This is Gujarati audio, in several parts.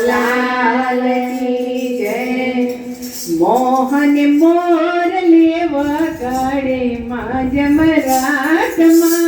લાલ જય. મોહન મોર લેવા કાળે માં જમરાતમાં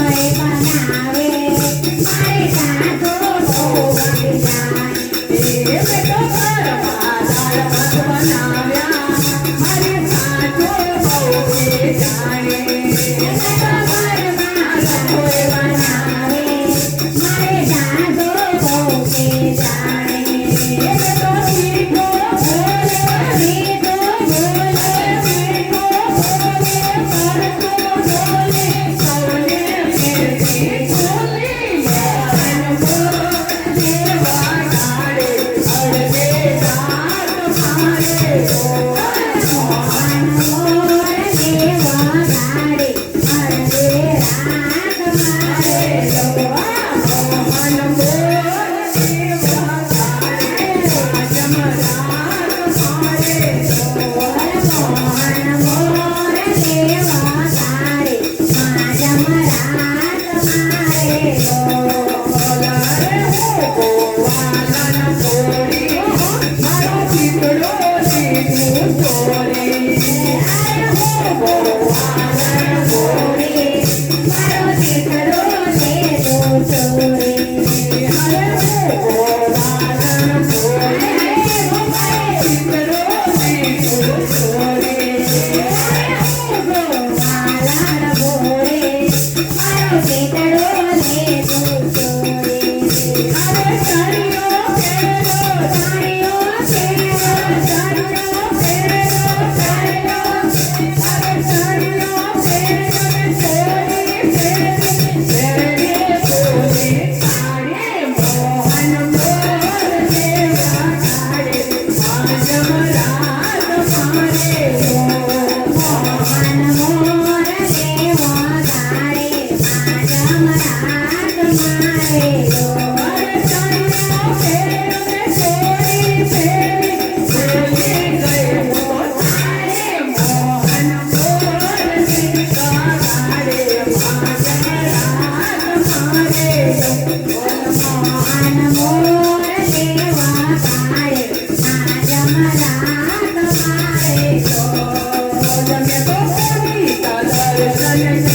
Máy 好 Amen. que me permita